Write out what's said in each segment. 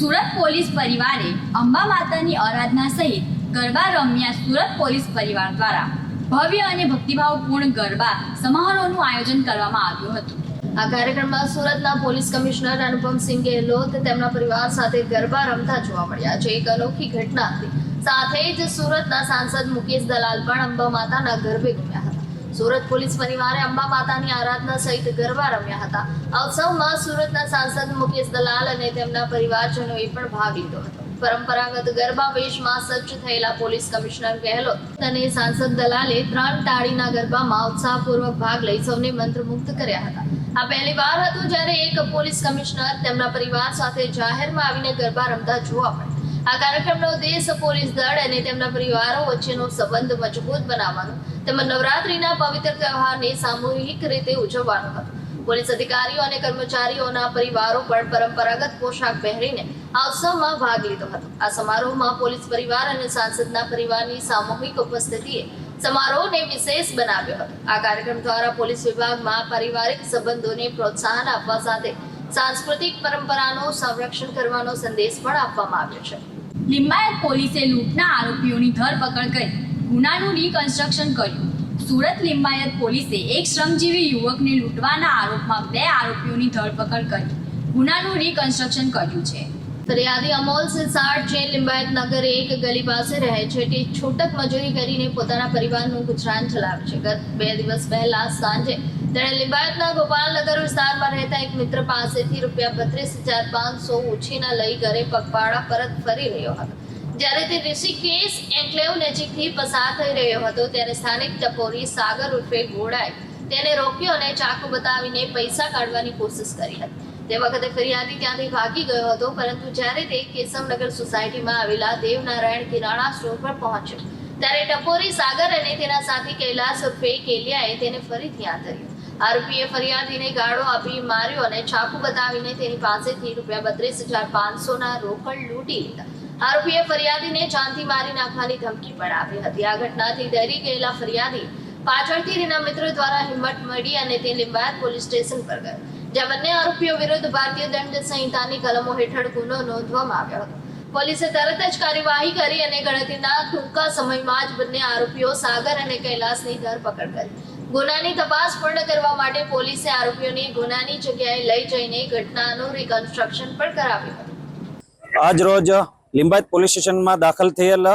Surat police પરિવારે અંબા માતાની આરાધના સહિત ગરબા રમ્યા સુરત પોલીસ પરિવાર દ્વારા. ભવ્ય અને ભક્તિભાવપૂર્ણ ગરબા સમારોહનું આયોજન કરવામાં આવ્યું હતું. આ કાર્યક્રમમાં સુરતના પોલીસ કમિશનર અનુપમસિંહ ગેહલોત, તેમના પરિવાર સાથે ગરબા રમતા જોવા મળ્યા. છે એક અનોખી ઘટના હતી સાથે જ સુરતના સાંસદ મુકેશ દલાલ પણ અંબા માતાના ગરબે ગયા હતા. સુરત પોલીસ પરિવારે અંબા માતાની આરાધના સહિત ગરબા રમ્યા હતા. આ ઉત્સવમાં સુરતના સાંસદ મુકેશ દલાલ અને તેમના પરિવારજનોએ પણ ભાગ લીધો હતો. પરંપરાગત ગરબા વેશમાં સજ્જ થયેલા પોલીસ કમિશનર ગેહલોત અને સાંસદ દલાલે ત્રણ તાળીના ગરબામાં ઉત્સાહપૂર્વક ભાગ લઈ સૌને મંત્રમુગ્ધ કર્યા હતા. આ પહેલી વાર હતું જ્યારે એક પોલીસ કમિશનર તેમના પરિવાર સાથે જાહેરમાં આવીને ગરબા રમતા જોવા મળે આ કાર્યક્રમનો ઉદ્દેશ પોલીસ દળ અને તેમના પરિવારો વચ્ચેનો સંબંધ મજબૂત બનાવવાનો, તેમજ નવરાત્રીના પવિત્ર તહેવારને સામૂહિક રીતે ઉજવવાનો હતો. પોલીસ અધિકારીઓ અને કર્મચારીઓના પરિવારો પણ પરંપરાગત પોશાક પહેરીને આ ઉત્સવમાં ભાગ લીધો હતો. આ સમારોહમાં પોલીસ પરિવાર અને સાંસદના પરિવારની સામૂહિક ઉપસ્થિતિએ સમારોહને વિશેષ બનાવ્યો હતો. આ કાર્યક્રમ દ્વારા પોલીસ વિભાગમાં પારિવારિક સંબંધોને પ્રોત્સાહન આપવા સાથે સાંસ્કૃતિક પરંપરાનું સંરક્ષણ કરવાનો સંદેશ પણ આપવામાં આવ્યો છે. લિંબાયત પોલીસે લૂંટના આરોપીઓની ધરપકડ કરી ગુનાનું રિકન્સ્ટ્રક્શન કર્યું. સુરત લિંબાયત પોલીસે એક શ્રમજીવી યુવકને લૂંટવાના આરોપમાં બે આરોપીઓની ધરપકડ કરી ગુનાનું રિકન્સ્ટ્રક્શન કર્યું છે. ફરિયાદી અમોલ સિસાડ જે લિંબાયત નગર એક ગલી પાસે રહે છે, તે છૂટક મજૂરી કરીને પોતાના પરિવારનું ગુજરાન ચલાવે છે. ગત બે દિવસ પહેલા સાંજે તેણે લિંબાયતના ગોપાલનગર વિસ્તારમાં રહેતા એક મિત્ર પાસેથી રૂપિયા બત્રીસ હજાર પાંચસો ઉછીના લઈ ઘરે પગપાળા પરત ફરી રહ્યો હતો. જ્યારે તે ઋષિકેશ એન્કલેવ નજીકથી પસાર થઈ રહ્યો હતો, ત્યારે સ્થાનિક ટપોરી સાગર ઉર્ફે ઘોડાએ તેને રોક્યો અને ચાકુ બતાવીને પૈસા કાઢવાની કોશિશ કરી હતી. તે વખતે ફરિયાદી ત્યાંથી ભાગી ગયો હતો, પરંતુ જ્યારે તે કેશવનગર સોસાયટીમાં આવેલા દેવનારાયણ કિરાણા સ્ટોર પર પહોંચ્યો. ત્યારે ટપોરી સાગર અને તેના સાથી કૈલાસ ઉર્ફે કેલિયાએ તેને ફરીથી આંતર્યો. આરોપીએ ફરિયાદીને ગાળો આપી માર્યો અને ચાકુ બતાવીને તેની પાસેથી રૂપિયા બત્રીસ હજાર પાંચસોના રોકડ લૂંટી લીધા. આરોપીએ ફરિયાદીને જાનથી મારી નાખવાની ધમકી પણ આપી હતી. આ ઘટનાથી ડરી ગયેલા ફરિયાદી પાછળથી તેના મિત્રો દ્વારા હિંમત મળી અને તે લિંબાયત પોલીસ સ્ટેશન પર ગયો, જ્યાં બંને આરોપીઓ વિરુદ્ધ ભારતીય દંડ સંહિતાની કલમો હેઠળ ગુનો નોંધવામાં આવ્યો હતો. પોલીસે તરત જ કાર્યવાહી કરી અને ગણતરીના ટૂંકા સમયમાં જ બંને આરોપીઓ સાગર અને કૈલાસની ધરપકડ કરી. ગુનાની તપાસ પૂર્ણ કરવા માટે પોલીસે આરોપીઓને ગુનાની જગ્યાએ લઈ જઈને ઘટનાનું રિકન્સ્ટ્રક્શન પણ કરાવ્યું આજ રોજ લિંબાયત પોલીસ સ્ટેશનમાં દાખલ થયેલ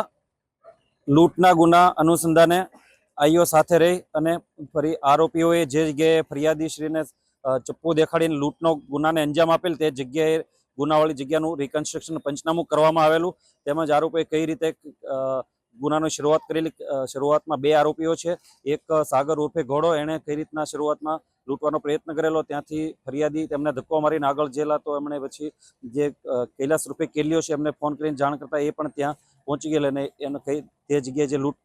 લૂંટના ગુના અનુસંધાને આઈઓ સાથે રહી અને ફરી આરોપીઓએ જે જગ્યાએ ફરિયાદીશ્રીને ચપ્પુ દેખાડીને લૂંટનો ગુનાને અંજામ આપેલ તે જગ્યાએ ગુનાવાળી જગ્યાનું રિકન્સ્ટ્રક્શન પંચનામું કરવામાં આવેલું. તેમજ આરોપીએ કઈ રીતે ગુનાની શરૂઆત કરેલી શરૂઆતમાં બે આરોપીઓ છે. એક સાગર ઉર્ફે ઘોડો એણે કઈ રીતના શરૂઆતમાં લૂંટવાનો પ્રયત્ન કરેલો ત્યાંથી ફરિયાદી તેમને ધક્કો મારીને આગળ જેલા તો એમણે પછી જે કૈલાસ રૂપે કેલ્યો છે એમને ફોન કરીને જાણ કરતા એ પણ ત્યાં પહોંચી ગયેલા અને એને કઈ તે જગ્યાએ જે લૂંટ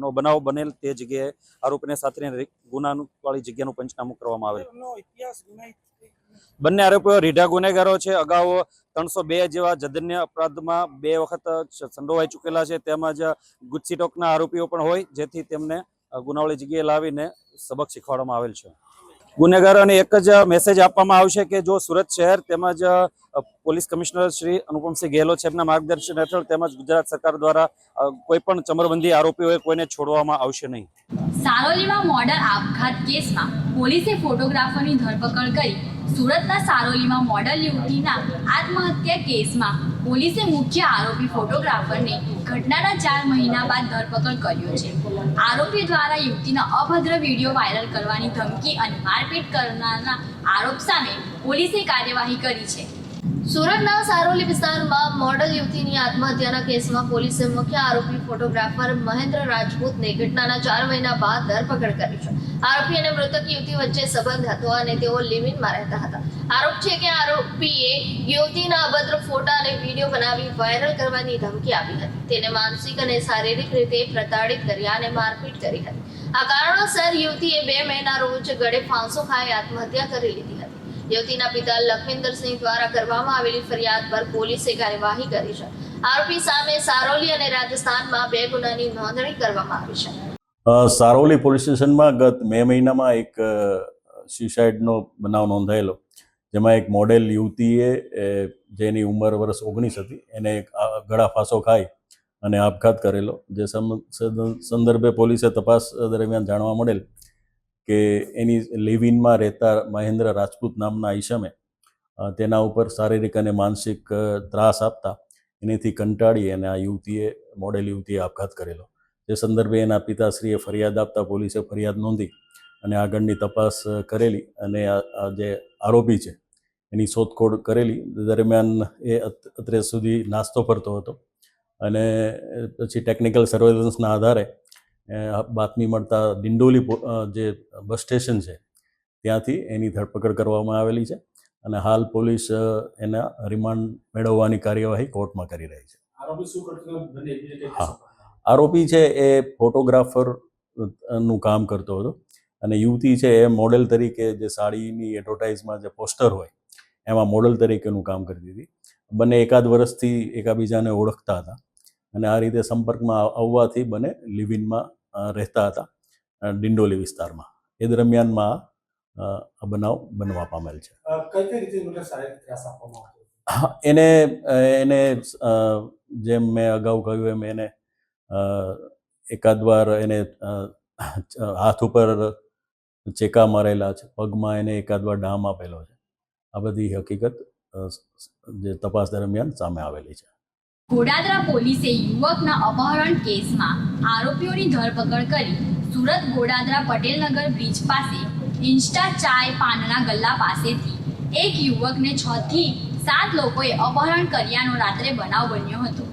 નો બનાવ બનેલ તે જગ્યાએ આરોપીને સાથે ગુનાનું વાળી જગ્યાનું પંચનામું કરવામાં આવેલ. બંને આરોપીઓ રીઢા ગુનેગારો છે. અગાઉ ત્રણસો બે જેવા જધન્ય અપરાધમાં બે વખત સંડોવાઈ ચૂકેલા છે. તેમજ ગુસ્સી ટોકના આરોપીઓ પણ હોય, જેથી તેમને ગુનાવળી જગ્યાએ લાવીને સબક શીખવાડવામાં આવેલ છે. ગુનેગારોને એક જ મેસેજ આપવામાં આવશે કે જો સુરત શહેર તેમજ પોલીસ કમિશનર શ્રી અનુપમસિંહ ગેહલોત સાહેબના માર્ગદર્શન હેઠળ તેમજ ગુજરાત સરકાર દ્વારા કોઈ પણ ચમરબંધી આરોપીઓએ કોઈને છોડવામાં આવશે નહીં. સારોલીમાં મોડલ આપઘાત કેસમાં પોલીસે ફોટોગ્રાફરની ધરપકડ કરી સુરતના સારોલીમાં મોડલ યુવતીના આત્મહત્યા કેસમાં પોલીસે મુખ્ય આરોપી ફોટોગ્રાફરને ઘટનાના ચાર મહિના બાદ ધરપકડ કર્યો છે. આરોપી દ્વારા યુવતીના અભદ્ર વીડિયો વાયરલ કરવાની ધમકી અને મારપીટ કરનારના આરોપ સામે પોલીસે કાર્યવાહી કરી છે. સુરતના સારોલી વિસ્તારમાં મોડલ યુવતીની આત્મહત્યાના કેસમાં પોલીસે મુખ્ય આરોપી ફોટોગ્રાફર મહેન્દ્ર રાજપૂતને ઘટનાના ચાર મહિના બાદ ધરપકડ કરી છે. આરોપી અને મૃતક યુવતી વચ્ચે સંબંધ હતો અને તેઓ લિવિનમાં રહેતા હતા. આરોપ છે કે આરોપીએ યુવતીના અભદ્ર ફોટા અને વીડિયો બનાવી વાયરલ કરવાની ધમકી આપી હતી. તેને માનસિક અને શારીરિક રીતે પ્રતાડિત કર્યા અને મારપીટ કરી હતી. આ કારણોસર યુવતીએ બે મહિના રોજ ગળે ફાંસો ખાઈ આત્મહત્યા કરી લીધી હતી. યુવતીના પિતા લખવિંદરસિંહ દ્વારા કરવામાં આવેલી ફરિયાદ પર પોલીસે કાર્યવાહી કરી છે. આરોપી સામે સારોલી અને રાજસ્થાનમાં બે ગુનાની નોંધણી કરવામાં આવી છે. સારોલી પોલીસ સ્ટેશનમાં ગત મે મહિનામાં એક સ્યુસાઇડનો બનાવ નોંધાયેલો, જેમાં એક મોડેલ યુવતીએ જેની ઉંમર વર્ષ ઓગણીસ હતી, એને એક ગળા ફાંસો ખાઈ અને આપઘાત કરેલો, જે સંદર્ભે પોલીસે તપાસ દરમિયાન જાણવા મળેલ કે એની લિવિનમાં રહેતા મહેન્દ્ર રાજપૂત નામના ઈશમે તેના ઉપર શારીરિક અને માનસિક ત્રાસ આપતા, એનેથી કંટાળી અને આ યુવતીએ, મોડેલ યુવતીએ આપઘાત કરેલો. તે સંદર્ભે એના પિતાશ્રીએ ફરિયાદ આપતા પોલીસે ફરિયાદ નોંધી અને આગળની તપાસ કરેલી અને આ જે આરોપી છે એની શોધખોળ કરેલી. દરમિયાન એ અત- અત્રે સુધી નાસ્તો ફરતો હતો અને પછી ટેકનિકલ સર્વેલન્સના આધારે બાતમી મળતા ડિંડોલી જે બસ સ્ટેશન છે ત્યાંથી એની ધરપકડ કરવામાં આવેલી છે અને હાલ પોલીસ એના રિમાન્ડ મેળવવાની કાર્યવાહી કોર્ટમાં કરી રહી છે. હા. આરોપી છે એ ફોટોગ્રાફરનું કામ કરતો હતો. અને યુવતી છે એ મોડેલ તરીકે જે સાડીની એડવર્ટાઇઝમાં જે પોસ્ટર હોય એમાં મોડેલ તરીકેનું કામ કરતી હતી. બંને એકાદ વર્ષથી એકાબીજાને ઓળખતા હતા. અને આ રીતે સંપર્કમાં આવવાથી બંને લિવિનમાં રહેતા હતા ડિંડોલી વિસ્તારમાં. એ દરમિયાનમાં આ બનાવ બનવા પામેલ છે. એને એને જેમ મેં અગાઉ કહ્યું એમ એને એકાદ વાર એને હાથ ઉપર ચેકા મારેલા છે, પગમાં એને એકાદ વાર ડામ આપેલો છે. આ બધી હકીકત જે તપાસ દરમિયાન સામે આવેલી છે. ગોડાદરા પોલીસે યુવકના અપહરણ કેસમાં આરોપીઓની ધરપકડ કરી સુરત ગોડાદરા પટેલનગર બ્રિજ પાસે ઇન્સ્ટા ચાય પાનના ગલ્લા પાસેથી એક યુવકને છ થી સાત લોકોએ અપહરણ કર્યાનો રાત્રે બનાવ બન્યો હતો.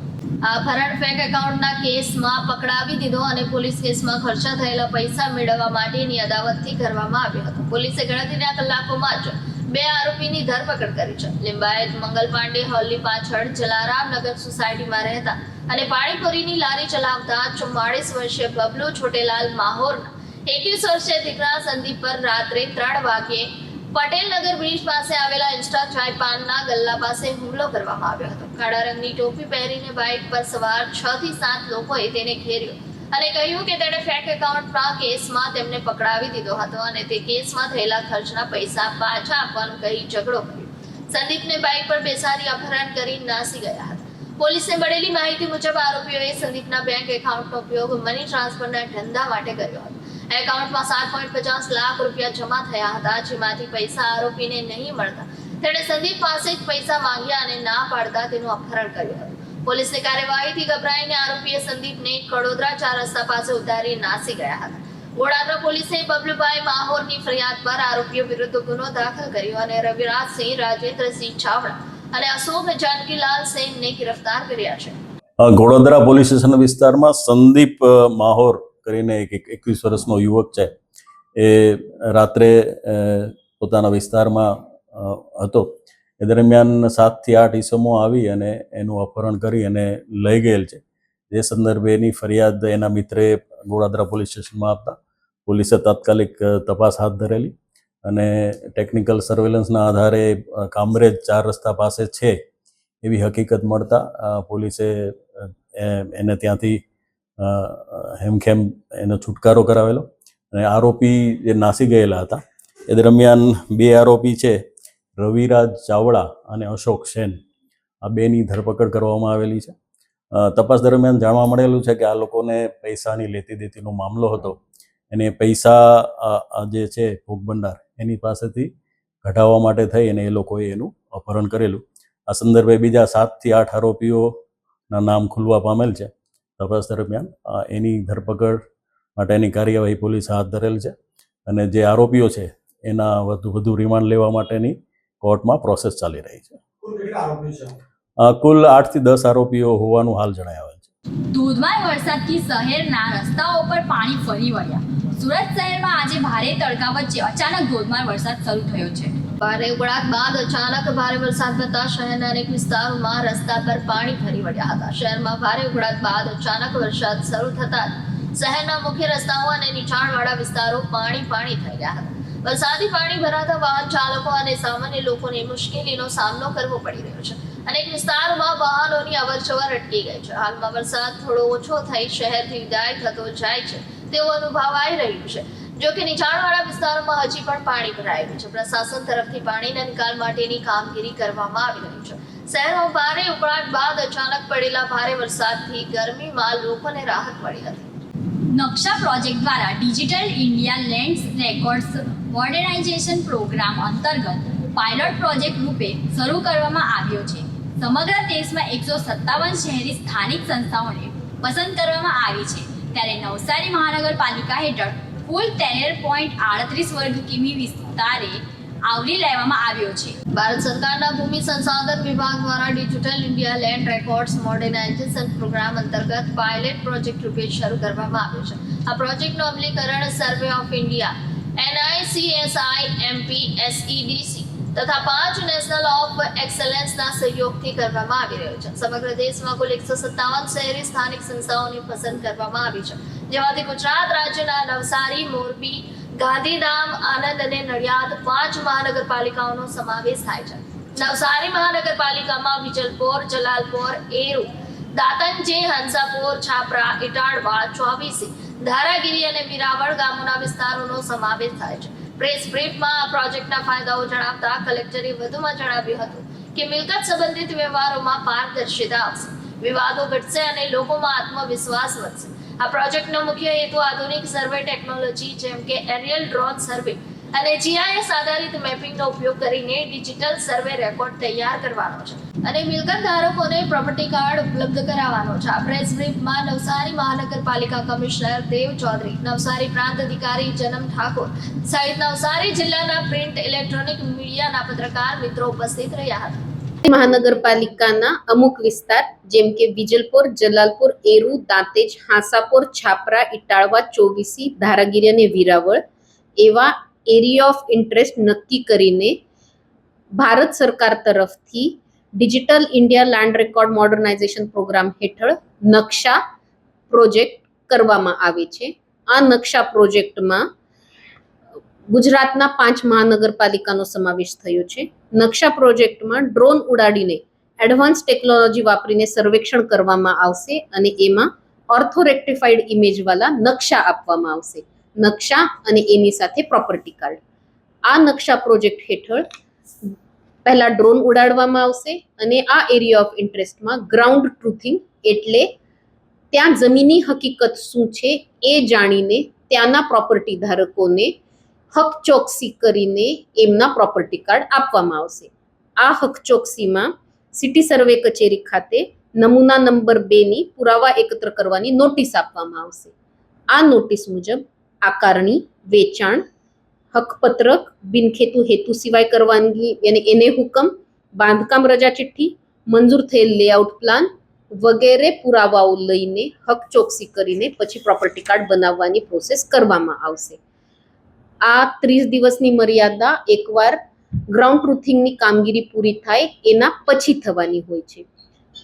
ભરણ ફેક એકાઉન્ટના કેસમાં પકડાવી દીધો અને પોલીસ કેસમાં ખર્ચા થયેલા પૈસા મેળવવા માટેની અદાવતથી કરવામાં આવ્યો હતો. પોલીસે ગણતરીના કલાકોમાં જ બે આરોપીની ધરપકડ કરી છે. લિંબાયત મંગલ પાંડે હોલની પાછળ જલારામ નગર સોસાયટીમાં રહેતા અને પાણીપુરીની લારી ચલાવતા ચુમ્માળીસ વર્ષીય બબલુ છોટેલાલ માહોરના એકવીસ વર્ષીય દીકરા સંદીપ પર રાત્રે ત્રણ વાગ્યે પટેલનગર બ્રિજ પાસે આવેલા ઇન્સ્ટા ચાય પાનના ગલ્લા પાસે હુમલો કરવામાં આવ્યો હતો. કાળા રંગની ટોપી પહેરીને બાઇક પર સવાર છ થી સાત લોકોએ તેને ઘેર્યો અને કહ્યું કે તેણે ફેક એકાઉન્ટના કેસમાં તેમને પકડાવી દીધો હતો અને તે કેસમાં થયેલા ખર્ચના પૈસા પાછા આપવાનું કહી ઝઘડો કર્યો. સંદીપને બાઇક પર બેસાડી અપહરણ કરી નાસી ગયા હતા. પોલીસને મળેલી માહિતી મુજબ આરોપીઓએ સંદીપના બેંક એકાઉન્ટનો ઉપયોગ મની ટ્રાન્સફરના ધંધા માટે કર્યો હતો. એકાઉન્ટમાં સાત પોઈન્ટ પચાસ લાખ રૂપિયા જમા થયા હતા, જેમાંથી પૈસા આરોપીને નહીં મળતા. તેણે સંદીપ પાસે જ પૈસા માંગ્યા અને ના પાડતા તેનું અપહરણ કર્યું હતું. પોલીસની કાર્યવાહીથી ગભરાઈને આરોપીએ સંદીપને કડોદરા ચાર રસ્તા પાસે ઉતારી નાસી ગયા હતા. ગોડાદરા પોલીસે બબલુભાઈ માહોરની ફરિયાદ પર આરોપીઓ વિરુદ્ધ ગુનો દાખલ કર્યો અને રવિરાજસિંહ, રાજેન્દ્રસિંહ ચાવડા અને અશોક જાનકીલાલ સેનને ગિરફ્તાર કર્યા છે. ગોડોદરા પોલીસ સ્ટેશન વિસ્તારમાં સંદીપ માહોર કરીને એક એક- એકવીસ વર્ષનો યુવક છે, એ રાત્રે પોતાના વિસ્તારમાં હતો. એ દરમિયાન સાતથી આઠ ઈસમો આવી અને એનું અપહરણ કરી અને લઈ ગયેલ છે. જે સંદર્ભે એની ફરિયાદ એના મિત્રે ગોળાદરા પોલીસ સ્ટેશનમાં આપતા. પોલીસે તાત્કાલિક તપાસ હાથ ધરેલી અને ટેકનિકલ સર્વેલન્સના આધારે કામરેજ ચાર રસ્તા પાસે છે એવી હકીકત મળતા પોલીસે એને ત્યાંથી હેમખેમ એનો છુટકારો કરાવેલો અને આરોપી જે નાસી ગયેલા હતા, એ દરમિયાન બે આરોપી છે, રવિરાજ ચાવડા અને અશોક સેન. આ બેની ધરપકડ કરવામાં આવેલી છે. તપાસ દરમિયાન જાણવા મળેલું છે કે આ લોકોને પૈસાની લેતી દેતીનો મામલો હતો. અને પૈસા જે છે ભોગભંડાર, એની પાસેથી ઘટાવવા માટે થઈ અને એ લોકોએ એનું અપહરણ કરેલું. આ સંદર્ભે બીજા સાતથી આઠ આરોપીઓના નામ ખુલવા પામેલ છે. તપાસ દરમિયાન એની ધરપકડ માટેની કાર્યવાહી પોલીસ હાથ ધરેલ છે અને જે આરોપીઓ છે એના વધુ વધુ રિમાન્ડ લેવા માટેની કોર્ટમાં પ્રોસેસ ચાલી રહી છે. કુલ આઠથી દસ આરોપીઓ હોવાનું હાલ જણાય છે. ધોધમાર વરસાદથી શહેરના રસ્તાઓ પર પાણી ફરી વળ્યા. સુરત શહેરમાં આજે ભારે તડકા વચ્ચે અચાનક ધોધમાર વરસાદ શરૂ થયો છે. ભારે ઉકળાટ બાદ અચાનક ભારે વરસાદ થતા શહેરના અનેક વિસ્તારોમાં રસ્તા પર પાણી ફરી વળ્યા હતા. શહેરમાં ભારે ઉકળાટ બાદ અચાનક વરસાદ શરૂ થતા શહેરના મુખ્ય રસ્તાઓ અને નીચાણવાળા વિસ્તારો પાણી પાણી થઈ ગયા હતા. વરસાદી પાણી ભરાતા વાહન ચાલકો અને સામાન્ય લોકોને મુશ્કેલીનો સામનો કરવો પડી રહ્યો છે. અનેક વિસ્તારોમાં વાહનોની અવરજવર અટકી ગઈ છે. હાલમાં વરસાદ થોડો ઓછો થઈ શહેરથી વિદાય થતો જાય છે. તેવો અનુભવ આવી રહ્યું છે. જો કે નીચાણવાળા વિસ્તારોમાં હજી પણ પાણી ભરાયેલું છે. પ્રશાસન તરફથી પાણીના નિકાલ માટેની કામગીરી કરવામાં આવી રહી છે. શહેરમાં ભારે ઉકળાટ બાદ અચાનક પડેલા ભારે વરસાદથી ગરમીમાં લોકોને રાહત મળી હતી. નકશા પ્રોજેક્ટ દ્વારા Digital India lands records modernisation programme અંતર્ગત પાયલોટ પ્રોજેક્ટ રૂપે શરૂ કરવામાં આવ્યો છે. સમગ્ર દેશમાં એકસો સત્તાવન શહેરી સ્થાનિક સંસ્થાઓને પસંદ કરવામાં આવી છે. ત્યારે નવસારી મહાનગરપાલિકા હેઠળ કુલ તેર પોઈન્ટ આડત્રીસ વર્ગ કિમી વિસ્તારે આવરી લેવામાં આવ્યો છે. ભારત સરકારના ભૂમિ સંસાધન વિભાગ દ્વારા digital India land records modernisation programme અંતર્ગત પાયલેટ પ્રોજેક્ટ રૂપે શરૂ કરવામાં આવ્યો છે. આ પ્રોજેક્ટનું અમલીકરણ survey of India NICSI MP SEDC તથા પાંચ નેશનલ ઓફ એક્સલન્સના સહયોગથી કરવામાં આવી રહ્યો છે. સમગ્ર દેશમાં કુલ એકસો સત્તાવન શહેરી સ્થાનિક સંસ્થાઓની પસંદ કરવામાં આવી છે. જેમાંથી ગુજરાત રાજ્યના નવસારી, મોરબી, ગાંધીધામ આનંદ અને નડિયાદ પાંચ મહાનગરપાલિકાઓનો સમાવેશ થાય છે. નવસારી મહાનગરપાલિકામાં વિજલપોર, જલાલપોર, એરુ, દાતનજી, હંસાપુર, છાપરા ઇટાળવાડ ચોવીસી, ધારાગીરી અને વિરાવળ ગામોના વિસ્તારોનો સમાવેશ થાય છે. પ્રેસ બ્રીફમાં આ પ્રોજેક્ટના ફાયદાઓ જણાવતા કલેક્ટરે વધુમાં જણાવ્યું હતું કે મિલકત સંબંધિત વ્યવહારોમાં પારદર્શિતા આવશે. વિવાદો ઘટશે અને લોકોમાં આત્મવિશ્વાસ વધશે. આ પ્રોજેક્ટનો મુખ્ય હેતુ આધુનિક સર્વે ટેકનોલોજી જેમ કે એરિયલ ડ્રોન સર્વે અને જીઆઈએસ આધારિત મેપિંગનો ઉપયોગ કરીને ડિજિટલ સર્વે રેકોર્ડ તૈયાર કરવાનો છે. અને મિલકત ધારકોને પ્રોપર્ટી કાર્ડ ઉપલબ્ધ કરાવવાનો છે. આ પ્રેસ બ્રીફમાં નવસારી મહાનગરપાલિકા કમિશનર દેવ ચૌધરી, નવસારી પ્રાંત અધિકારી જનમ ઠાકોર સહિત નવસારી જિલ્લાના પ્રિન્ટ ઇલેક્ટ્રોનિક મીડિયાના પત્રકાર મિત્રો ઉપસ્થિત રહ્યા હતા. મહાનગરપાલિકાના અમુક વિસ્તાર જેમ કે વિજલપુર, જલાલપુર, એરુ, દાંતેજ, હાંસાપુર, છાપરા, ઇટાળવા, ચોવીસી, ધારાગીરી અને વિરાવળ એવા એરિયા ઓફ ઇન્ટરેસ્ટ નક્કી કરીને ભારત સરકાર તરફથી Digital India land record modernisation programme હેઠળ નકશા પ્રોજેક્ટ કરવામાં આવે છે. આ નકશા પ્રોજેક્ટમાં ગુજરાતના પાંચ મહાનગરપાલિકાનો સમાવેશ થયો છે. નકશા પ્રોજેક્ટમાં ડ્રોન ઉડાડીને એડવાન્સ ટેકનોલોજી વાપરીને સર્વેક્ષણ કરવામાં આવશે અને એમાં ઓર્થોરેક્ટિફાઈડ ઇમેજવાળા નકશા આપવામાં આવશે. નકશા અને એની સાથે પ્રોપર્ટી કાર્ડ આ નકશા પ્રોજેક્ટ હેઠળ પહેલા ડ્રોન ઉડાડવામાં આવશે અને આ એરિયા ઓફ ઇન્ટરેસ્ટમાં ગ્રાઉન્ડ ટ્રુથિંગ એટલે ત્યાં જમીની હકીકત શું છે એ જાણીને ત્યાંના પ્રોપર્ટી ધારકોને હક ચોકસી કરીને એમના પ્રોપર્ટી કાર્ડ આપવામાં આવશે. આ હક ચોકસીમાં સિટી સર્વે કચેરી ખાતે નમૂના નંબર બેની પુરાવા એકત્ર કરવાની નોટિસ આપવામાં આવશે. આ નોટિસ મુજબ આકારણી, વેચાણ, હકપત્રક, બિનખેતુ હેતુ સિવાય કરવાની અને એને હુકમ, બાંધકામ રજા ચિઠ્ઠી, મંજૂર થયેલ લેઆઉટ પ્લાન વગેરે પુરાવાઓ લઈને હક ચોકસી કરીને પછી પ્રોપર્ટી કાર્ડ બનાવવાની પ્રોસેસ કરવામાં આવશે. આ ત્રીસ દિવસની મર્યાદા એકવાર ગ્રાઉન્ડ ટ્રુથિંગની કામગીરી પૂરી થાય એના પછી થવાની હોય છે.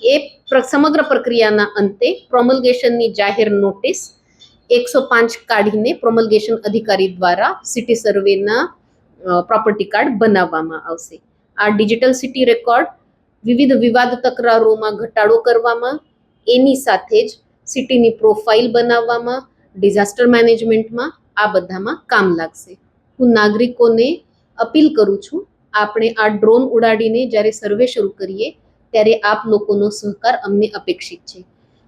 એ સમગ્ર પ્રક્રિયાના અંતે પ્રોમલ્ગેશનની જાહેર નોટિસ એકસો પાંચ કાઢીને પ્રોમલ્ગેશન અધિકારી દ્વારા સિટી સર્વેના પ્રોપર્ટી કાર્ડ બનાવવામાં આવશે. આ ડિજિટલ સિટી રેકોર્ડ વિવિધ વિવાદ તકરારોમાં ઘટાડો કરવામાં, એની સાથે જ સિટીની પ્રોફાઇલ બનાવવામાં ડિઝાસ્ટર મેનેજમેન્ટમાં આ બધામાં કામ લાગશે. હું નાગરિકોને અપીલ કરું છું, આપણે આ ડ્રોન ઉડાડીને જ્યારે સર્વે શરૂ કરીએ, ત્યારે આપ લોકોનો સહકાર અમને અપેક્ષિત છે.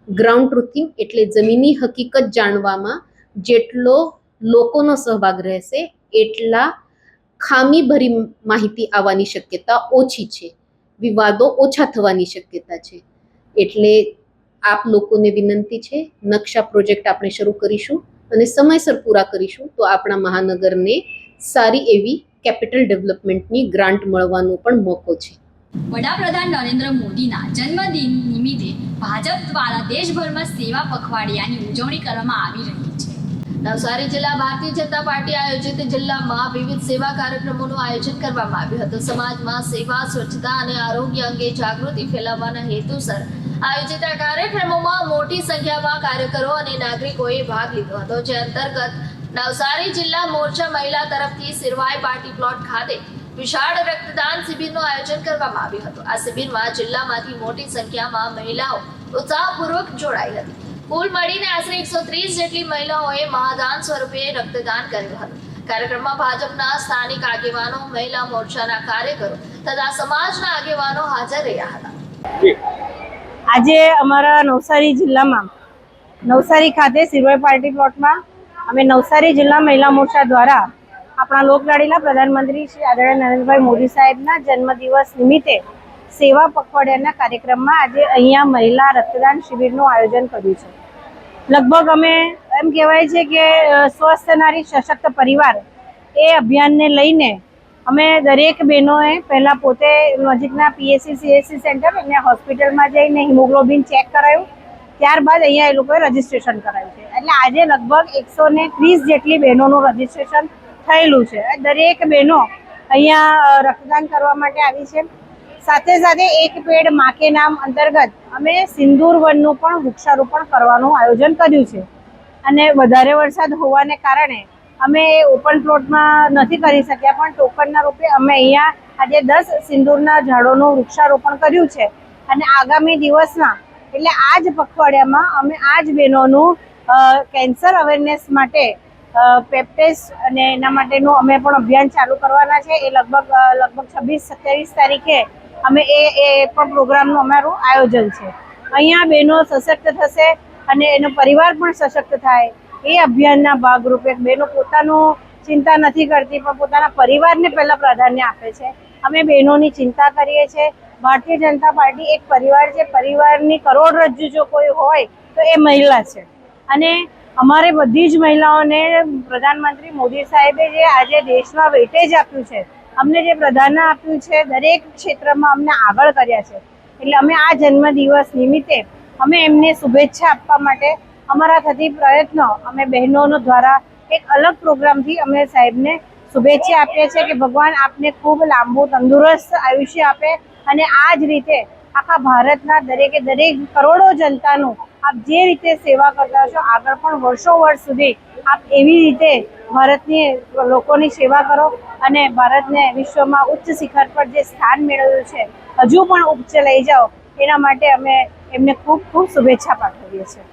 ગ્રાઉન્ડ ટ્રુથિંગ એટલે જમીનની હકીકત જાણવામાં જેટલો લોકોનો સહભાગ રહેશે, એટલા ખામીભરી માહિતી આવવાની શક્યતા ઓછી છે. વિવાદો ઓછા થવાની શક્યતા છે. એટલે આપ લોકોને વિનંતી છે, નકશા પ્રોજેક્ટ આપણે શરૂ કરીશું અને સમયસર પૂરા કરીશું તો આપણા મહાનગરને સારી એવી કેપિટલ ડેવલપમેન્ટની ગ્રાન્ટ મળવાનો પણ મોકો છે. વડાપ્રધાન નરેન્દ્ર મોદીના જન્મદિન નિમિત્તે ભાજપ દ્વારા દેશભરમાં સેવા પખવાડિયાની ઉજવણી કરવામાં આવી રહી છે. નવસારી જિલ્લા ભારતીય જનતા પાર્ટી આયોજિત જિલ્લામાં વિવિધ સેવા કાર્યક્રમોનું આયોજન કરવામાં આવ્યું હતું. સમાજમાં સેવા, સ્વચ્છતા અને આરોગ્ય અંગે જાગૃતિ ફેલાવવાના હેતુસર આયોજિત આ કાર્યક્રમોમાં મોટી સંખ્યામાં કાર્યકરો અને નાગરિકોએ ભાગ લીધો હતો. જે અંતર્ગત નવસારી જિલ્લા મોરચા મહિલા તરફથી સિરવાય પાર્ટી પ્લોટ ખાતે વિશાળ રક્તદાન શિબિરનું આયોજન કરવામાં આવ્યું હતું. આ શિબિરમાં જિલ્લામાંથી મોટી સંખ્યામાં મહિલાઓ ઉત્સાહપૂર્વક જોડાઈ હતી. કુલ મળીને આશરે એકસો ત્રીસ જેટલી મહિલાઓએ મહાદાન સ્વરૂપે રક્તદાન કર્યું હતું. કાર્યક્રમમાં ભાજપના સ્થાનિક આગેવાનો મહિલા મોરચાના કાર્યકરો તથા સમાજના આગેવાનો હાજર રહ્યા હતા. આજે અમારા નવસારી જિલ્લામાં નવસારી ખાતે સિરવાઈ પાર્ટી પ્લોટમાં અમે નવસારી જિલ્લા મહિલા મોરચા દ્વારા આપણા લોકલાડીલા પ્રધાનમંત્રી શ્રી આદરણીય નરેન્દ્રભાઈ મોદી સાહેબના જન્મદિવસ નિમિત્તે સેવા પખવાડિયાના કાર્યક્રમમાં આજે અહીંયા મહિલા રક્તદાન શિબિરનું આયોજન કર્યું છે. લગભગ અમે એમ કહેવાય છે કે સ્વસ્થ નારી સશક્ત પરિવાર એ અભિયાનને લઈને અમે દરેક બહેનોએ પહેલાં પોતે નજીકના પીએસસી, સીએસસી સેન્ટર અને હોસ્પિટલમાં જઈને હિમોગ્લોબિન ચેક કરાયું. ત્યારબાદ અહીંયા એ લોકોએ રજીસ્ટ્રેશન કરાયું છે. એટલે આજે લગભગ એકસો ત્રીસ જેટલી બહેનોનું રજીસ્ટ્રેશન થયેલું છે. દરેક બહેનો અહીંયા રક્તદાન કરવા માટે આવી છે. સાથે સાથે એક પેડ માકે નામ અંતર્ગત અમે સિંદૂર વનનું પણ વૃક્ષારોપણ કરવાનું આયોજન કર્યું છે. અને વધારે વરસાદ હોવાને કારણે અમે ઓપન પ્લોટમાં નથી કરી શક્યા, પણ ટોકનના રૂપે અમે અહીંયા આજે દસ સિંદૂરના ઝાડોનું વૃક્ષારોપણ કર્યું છે. અને આગામી દિવસમાં, એટલે આ જ પખવાડિયામાં અમે આ જ બહેનોનું કેન્સર અવેરનેસ માટે પેપ્ટેસ અને એના માટેનું અમે પણ અભિયાન ચાલુ કરવાના છે. એ લગભગ લગભગ છવ્વીસ, સત્યાવીસ તારીખે અમે એ એ પણ પ્રોગ્રામનું અમારું આયોજન છે. અહીંયા બહેનો સશક્ત થશે અને એનો પરિવાર પણ સશક્ત થાય. એ અભિયાનના ભાગરૂપે બહેનો પોતાનું ચિંતા નથી કરતી, પણ પોતાના પરિવારને પહેલાં પ્રાધાન્ય આપે છે. અમે બહેનોની ચિંતા કરીએ છીએ. ભારતીય જનતા પાર્ટી એક પરિવાર છે. પરિવારની કરોડરજ્જુ જો કોઈ હોય તો એ મહિલા છે. અને અમારે બધી જ મહિલાઓને પ્રધાનમંત્રી મોદી સાહેબે જે આજે દેશમાં વેટેજ આપ્યું છે, અમને જે પ્રધાન આપ્યું છે, દરેક ક્ષેત્રમાં અમને આગળ કર્યા છે. એટલે અમે આ જન્મદિવસ નિમિત્તે અમે એમને શુભેચ્છા આપવા માટે અમારા થતી પ્રયત્નો અમે બહેનોનો દ્વારા એક અલગ પ્રોગ્રામથી અમે સાહેબને શુભેચ્છા આપીએ છીએ કે ભગવાન આપને ખૂબ લાંબુ તંદુરસ્ત આયુષ્ય આપે અને આ જ રીતે આખા ભારતના દરેકે દરેક કરોડો જનતાનું આપ જે રીતે સેવા કરતા છો આગળ પણ વર્ષો વર્ષ સુધી આપ એવી રીતે ભારતની લોકોની સેવા કરો અને ભારતને વિશ્વમાં ઉચ્ચ શિખર પર જે સ્થાન મેળવ્યું છે, હજુ પણ ઉચ્ચ લઈ જાઓ, એના માટે અમે એમને ખૂબ ખૂબ શુભેચ્છા પાઠવીએ છીએ.